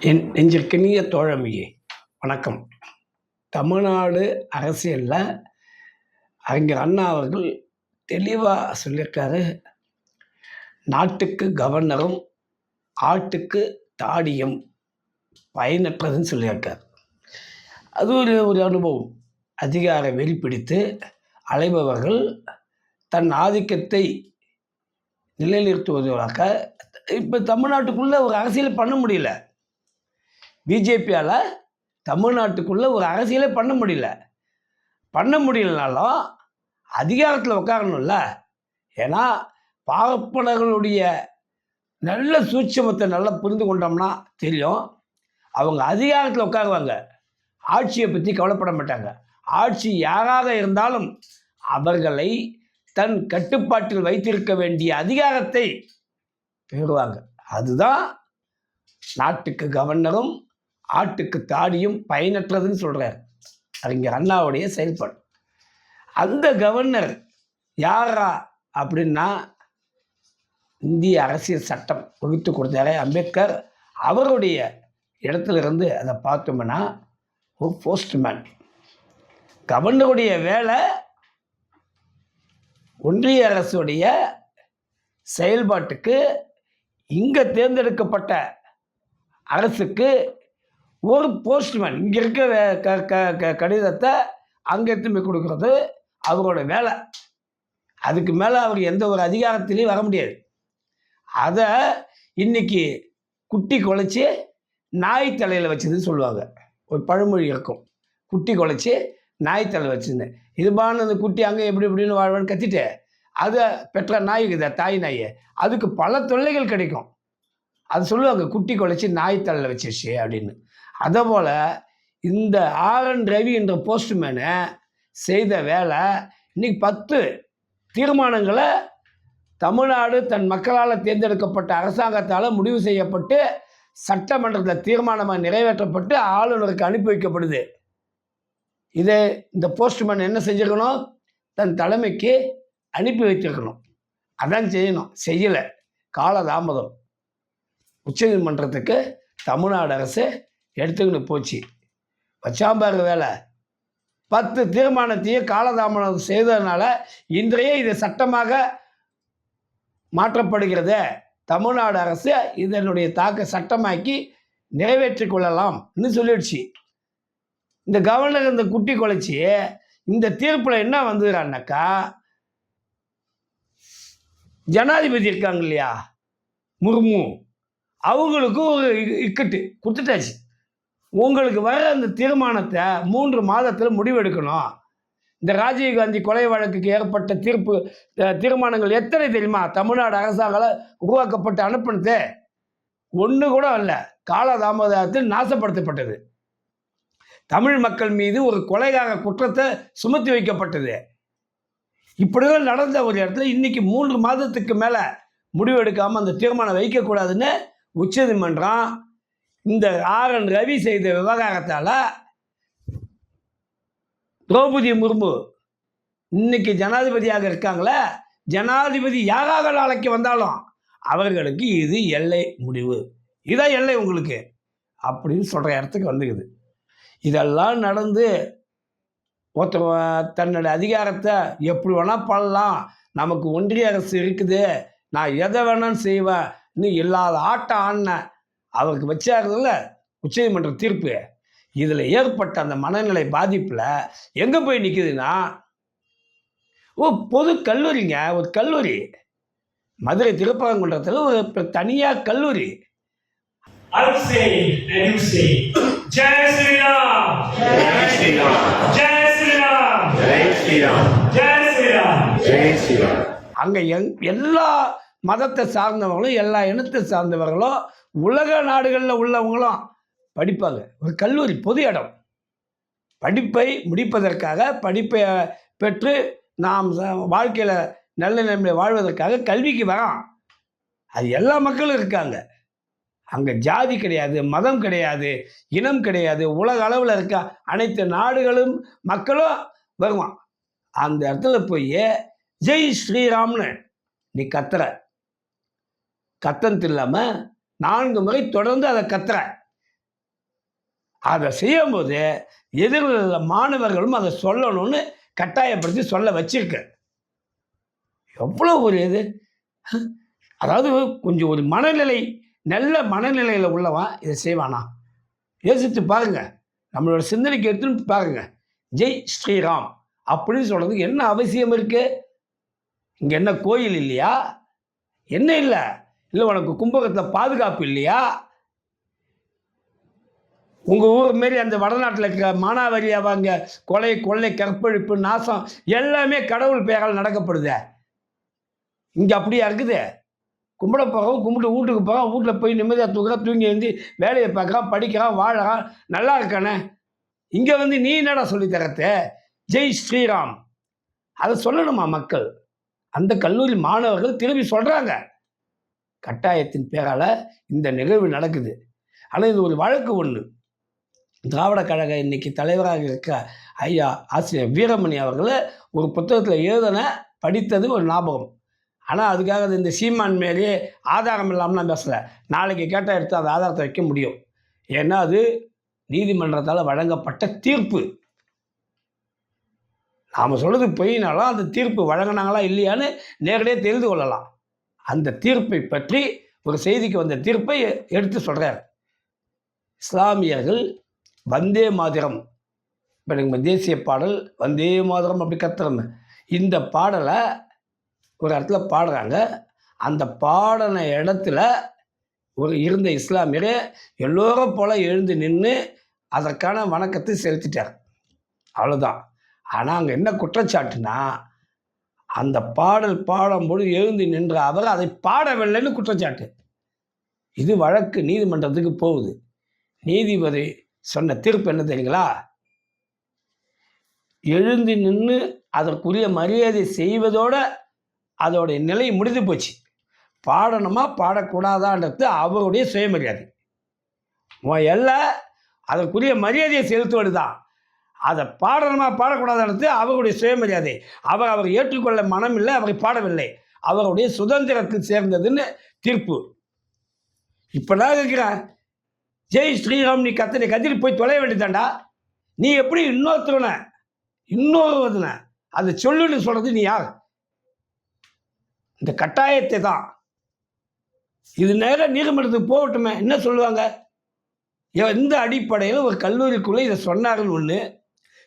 என் நெஞ்சிற்கினிய தோழமையே வணக்கம். தமிழ்நாடு அரசியலில் அறிஞர் அண்ணா அவர்கள் தெளிவாக சொல்லியிருக்காரு நாட்டுக்கு கவர்னரும் ஆட்டுக்கு தாடியும் பயனற்றதுன்னு சொல்லியிருக்கார். அது ஒரு ஒரு அனுபவம். அதிகார வெறி பிடித்து அலைபவர்கள் தன் ஆதிக்கத்தை நிலைநிறுத்துவதாக இப்போ தமிழ்நாட்டுக்குள்ளே ஒரு அரசியல் பண்ண முடியல. பிஜேபியால் தமிழ்நாட்டுக்குள்ளே ஒரு அரசியலே பண்ண முடியல. பண்ண முடியலனாலும் அதிகாரத்தில் உட்காரணும்ல ஏன்னா பார்ப்பனர்களுடைய நல்ல சூட்சமத்தை நல்லா புரிந்து கொண்டோம்னா தெரியும். அவங்க அதிகாரத்தில் உட்காருவாங்க ஆட்சியை பற்றி கவலைப்பட மாட்டாங்க. ஆட்சி யாராக இருந்தாலும் அவர்களை தன் கட்டுப்பாட்டில் வைத்திருக்க வேண்டிய அதிகாரத்தை பெறுவாங்க. அதுதான் நாட்டுக்கு கவர்னரும் ஆட்டுக்கு தாடியும் பயனற்றதுன்னு சொல்கிறார் அறிஞர் அண்ணாவுடைய செயல்பாடு. அந்த கவர்னர் யாரா அப்படின்னா இந்திய அரசியல் சட்டம் வகுத்து கொடுத்தாரே அம்பேத்கர். அவருடைய இடத்துல இருந்து அதை பார்த்தோம்னா ஒரு போஸ்ட்மேன் கவர்னருடைய வேலை ஒன்றிய அரசுடைய செயல்பாட்டுக்கு இங்கே தேர்ந்தெடுக்கப்பட்ட அரசுக்கு ஒரு போஸ்ட்மேன் இங்கே இருக்க வே- க க க கடிதத்தை அங்கே திரும்பி கொடுக்கறது கொடுக்குறது அவரோட வேலை. அதுக்கு மேலே அவர் எந்த ஒரு அதிகாரத்திலையும் வர முடியாது. அதை இன்னைக்கு குட்டி குலைச்சி நாய் தலையில் வச்சதுன்னு சொல்லுவாங்க. ஒரு பழமொழி இருக்கும். குட்டி குலைச்சி நாய் தலை வச்சுன்னு. இதுபான அந்த குட்டி அங்கே எப்படி இப்படின்னு வாழ்வான்னு கத்திட்டு அதை பெற்ற நாய் இருக்குதா தாய் நாய். அதுக்கு பல தொல்லைகள் கிடைக்கும். அது சொல்லுவாங்க குட்டி குலைச்சி நாய் தலையில் வச்சிருச்சு அப்படின்னு. அதே போல் இந்த ஆர் என் ரவி என்ற போஸ்ட்மேனு செய்த வேலை இன்னைக்கு பத்து தீர்மானங்களை தமிழ்நாடு தன் மக்களால் தேர்ந்தெடுக்கப்பட்ட அரசாங்கத்தால் முடிவு செய்யப்பட்டு சட்டமன்றத்தில் தீர்மானமாக நிறைவேற்றப்பட்டு ஆளுநருக்கு அனுப்பி வைக்கப்படுது. இதை இந்த போஸ்ட்மேன் என்ன செஞ்சுக்கணும் தன் தலைமைக்கு அனுப்பி வைத்திருக்கணும். அதான் செய்யணும். செய்யலை. காலதாமதம். உச்சநீதிமன்றத்துக்கு தமிழ்நாடு அரசு எடுத்துக்கிட்டு போச்சு. வச்சாம்பாரு வேலை. பத்து தீர்மானத்தையும் காலதாமதம் செய்ததுனால இன்றைய இது சட்டமாக மாற்றப்படுகிறது. தமிழ்நாடு அரசு இதனுடைய தாக்க சட்டமாக்கி நிறைவேற்றிக் கொள்ளலாம்னு சொல்லிடுச்சு. இந்த கவர்னர் இந்த குட்டி குலைச்சி இந்த தீர்ப்பில் என்ன வந்துடுறான்னாக்கா ஜனாதிபதி இருக்காங்க இல்லையா? முர்மு. அவங்களுக்கும் ஒரு இக்கட்டு கொடுத்துட்டாச்சு. உங்களுக்கு வர அந்த தீர்மானத்தை மூன்று மாதத்தில் முடிவெடுக்கணும். இந்த ராஜீவ்காந்தி கொலை வழக்குக்கு ஏற்பட்ட தீர்ப்பு தீர்மானங்கள் எத்தனை தெரியுமா? தமிழ்நாடு அரசாங்கால் உருவாக்கப்பட்டு அனுப்பினது. ஒன்று கூட அல்ல காலதாமதத்தில் நாசப்படுத்தப்பட்டது. தமிழ் மக்கள் மீது ஒரு கொலைகார குற்றத்தை சுமத்தி வைக்கப்பட்டது. இப்படிதான் நடந்த ஒரு இடத்துல இன்னைக்கு மூன்று மாதத்துக்கு மேலே முடிவெடுக்காமல் அந்த தீர்மானம் வைக்கக்கூடாதுன்னு உச்சநீதிமன்றம் இந்த ஆர் என் ரவி செய்த விவகாரத்தால் திரௌபதி முர்மு இன்னைக்கு ஜனாதிபதியாக இருக்காங்களே ஜனாதிபதி யாராக நாளைக்கு வந்தாலும் அவர்களுக்கு இது எல்லை முடிவு. இதான் எல்லை உங்களுக்கு அப்படின்னு சொல்கிற இடத்துக்கு வந்துக்குது. இதெல்லாம் நடந்து ஒருத்தர் தன்னோட அதிகாரத்தை எப்படி வேணால் பண்ணலாம். நமக்கு ஒன்றிய அரசு இருக்குது. நான் எதை வேணாலும் செய்வேன். இன்னும் இல்லாத ஆட்டம் ஆடினேன் அவருக்கு வச்சாருல உச்சநீதிமன்ற தீர்ப்பு. இதில் ஏற்பட்ட அந்த மனநிலை பாதிப்பில் எங்கே போய் நிற்குதுன்னா ஓ பொது கல்லூரிங்க ஒரு கல்லூரி. மதுரை திருப்பரங்குன்றத்தில் ஒரு தனியாக கல்லூரி. அங்க எல்லா மதத்தை சார்ந்தவர்களும் எல்லா இனத்தை சார்ந்தவர்களும் உலக நாடுகளில் உள்ளவங்களும் படிப்பாங்க. ஒரு கல்லூரி பொது இடம். படிப்பை முடிப்பதற்காக படிப்பை பெற்று நாம் வாழ்க்கையில் நல்ல நிலைமையில் வாழ்வதற்காக கல்விக்கு வரோம் அது எல்லா மக்களும் இருக்காங்க. அங்கே ஜாதி கிடையாது மதம் கிடையாது இனம் கிடையாது உலக அளவில் இருக்க அனைத்து நாடுகளும் மக்களும் வருவான். அந்த இடத்துல போய் ஜெய் ஸ்ரீராம்னு நீ கத்துற. கத்தன்த்து இல்லாமல் நான்கு முறை தொடர்ந்து அதை கத்துற அதை செய்யும்போது எதிரில் மாணவர்களும் அதை சொல்லணும்னு கட்டாயப்படுத்தி சொல்ல வச்சிருக்கு. எவ்வளோ ஒரு இது? அதாவது கொஞ்சம் ஒரு மனநிலை நல்ல மனநிலையில் உள்ளவன் இதை செய்வானா? யோசித்து பாருங்க. நம்மளோட சிந்தனைக்கு எடுத்துன்னு பாருங்க. ஜெய் ஸ்ரீராம் அப்படின்னு சொல்கிறதுக்கு என்ன அவசியம் இருக்குது இங்கே என்ன கோயில் இல்லையா? என்ன இல்லை? இல்லை உனக்கு கும்பகத்தில் பாதுகாப்பு இல்லையா? உங்கள் ஊர் மாரி அந்த வடநாட்டில் இருக்கிற மானாவாரி அவங்க கொலை கொள்ளை கற்பழிப்பு நாசம் எல்லாமே கடவுள் பெயரால் நடக்கப்படுதே. இங்கே அப்படியா இருக்குது? கும்பிட போகிறோம் கும்பிட்டு வீட்டுக்கு போகிறோம் வீட்டில் போய் நிம்மதியாக தூக்குறான் தூங்கி எழுந்து வேலையை பார்க்குறான் படிக்கிறான் வாழறான் நல்லா இருக்கானே. இங்கே வந்து நீ என்னடா சொல்லி ஜெய் ஸ்ரீராம். அதை சொல்லணுமா மக்கள்? அந்த கல்லூரி மாணவர்கள் திரும்பி சொல்கிறாங்க கட்டாயத்தின் பேரால் இந்த நிகழ்வு நடக்குது. ஆனால் இது ஒரு வழக்கு ஒன்று திராவிட கழக இன்னைக்கு தலைவராக இருக்க ஐயா ஆசிரியர் வீரமணி அவர்களை ஒரு புத்தகத்தில் எழுதின படித்தது ஒரு ஞாபகம். ஆனால் அதுக்காக இந்த சீமான் மேலே ஆதாரம் இல்லாமல் நான் பேசலை. நாளைக்கு கேட்டால் எடுத்து அந்த ஆதாரத்தை வைக்க முடியும். ஏன்னா அது நீதிமன்றத்தால் வழங்கப்பட்ட தீர்ப்பு. நாம் சொல்கிறது பொய்னாலும் அந்த தீர்ப்பு வழங்கினாங்களா இல்லையான்னு நேரடியாக தெரிந்து கொள்ளலாம். அந்த தீர்ப்பை பற்றி ஒரு செய்திக்கு வந்த தீர்ப்பை எடுத்து சொல்கிறார் இஸ்லாமியர்கள் வந்தே மாதிரம். இப்போ நம்ம தேசிய பாடல் வந்தே மாதிரம் அப்படி கத்துறோம். இந்த பாடலை ஒரு இடத்துல பாடுறாங்க. அந்த பாடின இடத்துல ஒரு இருந்த இஸ்லாமியர் எல்லோரும் போல எழுந்து நின்று அதற்கான வணக்கத்தை செலுத்திட்டார். அவ்வளோதான் ஆனால் அங்கே என்ன குற்றச்சாட்டுனா அந்த பாடல் பாடும்போது எழுந்து நின்ற அவர் அதை பாடவில்லைன்னு குற்றச்சாட்டு. இது வழக்கு நீதிமன்றத்துக்கு போகுது. நீதிபதி சொன்ன தீர்ப்பு என்ன தெரியுங்களா? எழுந்து நின்று அதற்குரிய மரியாதை செய்வதோட அதோடைய நிலை முடிந்து போச்சு. பாடணுமா? பாடக்கூடாதான்றது அவருடைய சுயமரியாதை. உன் எல்லாம் அதற்குரிய மரியாதையை செலுத்துவது தான் அதை பாடணுமா பாடக்கூடாதுன்றது அவருடைய சுயமரியாதை. அவர் அவர் ஏற்றுக்கொள்ள மனம் இல்லை அவரை பாடவில்லை. அவருடைய சுதந்திரத்தில் சேர்ந்ததுன்னு தீர்ப்பு. இப்போ நான் ஜெய் ஸ்ரீராம் நீ கத்தனை கத்திரி போய் தொலைய வேண்டியதாண்டா நீ எப்படி இன்னொருத்தவனை இன்னொருவதனை அதை சொல்லுன்னு சொல்கிறது நீ யார்? இந்த கட்டாயத்தை தான். இது நேரம் நீதிமன்றத்துக்கு போகட்டுமே. என்ன சொல்லுவாங்க? எந்த அடிப்படையில் ஒரு கல்லூரிக்குள்ளே இதை சொன்னார்கள் ஒன்று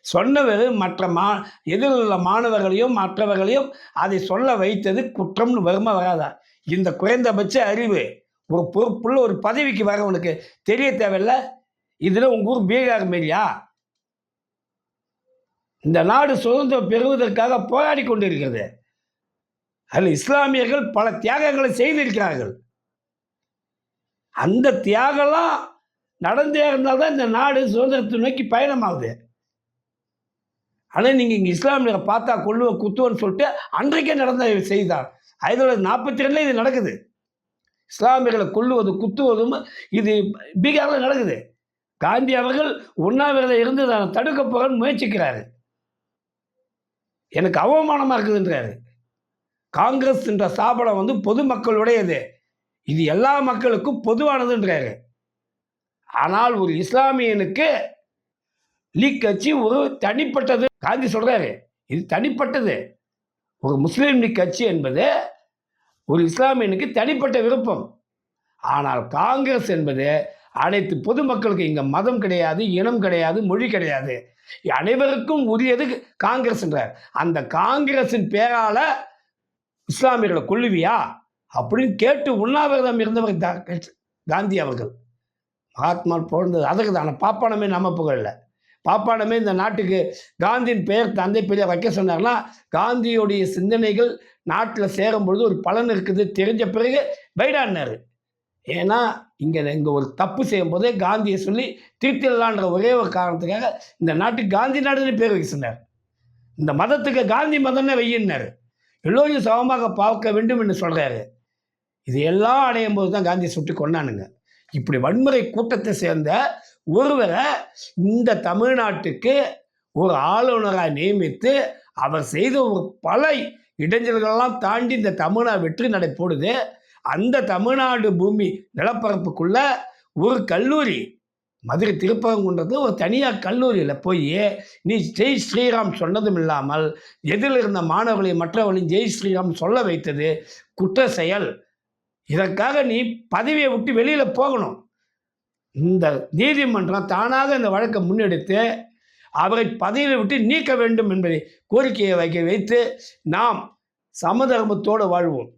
சொன்னவர் மற்ற மா எதிரில் உள்ள மாணவர்களையும் மற்றவர்களையும் அதை சொல்ல வைத்தது குற்றம்னு வருமா வராதா? இந்த குறைந்தபட்ச அறிவு ஒரு பொறுப்புள்ள ஒரு பதவிக்கு வரவனுக்கு தெரிய தேவையில்ல? இதில் உங்கள் ஊர் பீகார் மாரியா? இந்த நாடு சுதந்திரம் பெறுவதற்காக போராடி கொண்டிருக்கிறது. அதில் இஸ்லாமியர்கள் பல தியாகங்களை செய்திருக்கிறார்கள். அந்த தியாகம்லாம் நடந்தே இருந்தால்தான் இந்த நாடு சுதந்திரத்தை நோக்கி பயணமாகுது. ஆனால் நீங்கள் இங்கே இஸ்லாமியரை பார்த்தா கொள்ளுவ குத்துவன்னு சொல்லிட்டு அன்றைக்கே நடந்த செய்தார் ஆயிரத்தி தொள்ளாயிரத்தி நாற்பத்தி ரெண்டில் இது நடக்குது. இஸ்லாமியர்களை கொல்லுவது குத்துவதும் இது பீகாரில் நடக்குது. காந்தி அவர்கள் உண்ணாவிரதம் இருந்து நான் தடுக்க போகன்னு முயற்சிக்கிறாரு. எனக்கு அவமானமாக இருக்குதுன்றாரு. காங்கிரஸ் என்ற ஸ்தாபனம் வந்து பொதுமக்களுடையது. இது எல்லா மக்களுக்கும் பொதுவானதுன்றாரு. ஆனால் ஒரு இஸ்லாமியனுக்கு லீக் கட்சி ஒரு தனிப்பட்டது காந்தி சொல்கிறாரு இது தனிப்பட்டது. ஒரு முஸ்லீம் லீக் கட்சி என்பது ஒரு இஸ்லாமியனுக்கு தனிப்பட்ட விருப்பம். ஆனால் காங்கிரஸ் என்பது அனைத்து பொதுமக்களுக்கு இங்கே மதம் கிடையாது இனம் கிடையாது மொழி கிடையாது. அனைவருக்கும் உரியது காங்கிரஸ் என்றார். அந்த காங்கிரஸின் பேரால இஸ்லாமியர்களை கொல்லுவியா அப்படின்னு கேட்டு உண்ணாவிரதம் இருந்தவர் தா- காந்தி அவர்கள். மகாத்மா பிறந்தது அதுக்கு தான. பாப்பானமே நம்ம புகழில்லை பாப்பானமே இந்த நாட்டுக்கு காந்தியின் பெயர் தந்தை பெயர் வைக்க சொன்னார்னா காந்தியுடைய சிந்தனைகள் நாட்டில் சேரும் பொழுது ஒரு பலன் இருக்குது. தெரிஞ்ச பிறகு பைடான்னாரு ஏன்னா இங்கே இங்கே ஒரு தப்பு செய்யும் போதே காந்தியை சொல்லி திருத்திடலான்ற ஒரே ஒரு காரணத்துக்காக இந்த நாட்டுக்கு காந்தி நாடுன்னு பேர் வைக்க சொன்னார். இந்த மதத்துக்கு காந்தி மதம்னே வையினார் எல்லோரையும் சமமாக பார்க்க வேண்டும் என்று சொல்கிறாரு இது எல்லாம் அடையும் போது தான் காந்தி சுட்டு கொண்டானுங்க இப்படி வன்முறை கூட்டத்தை சேர்ந்த ஒருவரை இந்த தமிழ்நாட்டுக்கு ஒரு ஆளுநராக நியமித்து அவர் செய்த ஒரு பல இடைஞ்சல்களெல்லாம் தாண்டி இந்த தமிழ்நாடு வெற்றி நடை போடுது. அந்த தமிழ்நாடு பூமி நிலப்பரப்புக்குள்ள ஒரு கல்லூரி மதுரை திருப்பரங்குன்றத்தில் ஒரு தனியார் கல்லூரியில் போய் நீ ஜெய் ஸ்ரீராம் சொன்னதும் இல்லாமல் எதிரில் இருந்த மாணவர்களையும் மற்றவர்களையும் ஜெய் ஸ்ரீராம் சொல்ல வைத்தது குற்ற செயல் இதற்காக நீ பதவியை விட்டு வெளியில் போகணும். இந்த நீதிமன்றம் தானாக இந்த வழக்கை முன்னெடுத்து அவரை பதவியை விட்டு நீக்க வேண்டும் என்பதை கோரிக்கையை வைக்க வைத்து நாம் சமதர்மத்தோடு வாழ்வோம்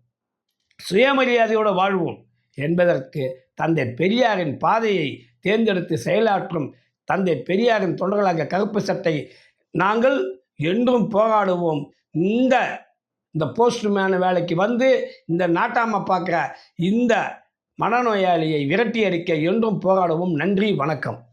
சுயமரியாதையோடு வாழ்வோம் என்பதற்கு தந்தை பெரியாரின் பாதையை தேர்ந்தெடுத்து செயலாற்றும் தந்தை பெரியாரின் தொண்டர்களாக கருப்பு சட்டை நாங்கள் என்றும் போராடுவோம். இந்த இந்த போஸ்ட்மேன் வேலைக்கு வந்து இந்த நாட்டாம பார்க்குற இந்த மனநோயாளியை விரட்டி அடிக்க என்றும் போராடவும் நன்றி வணக்கம்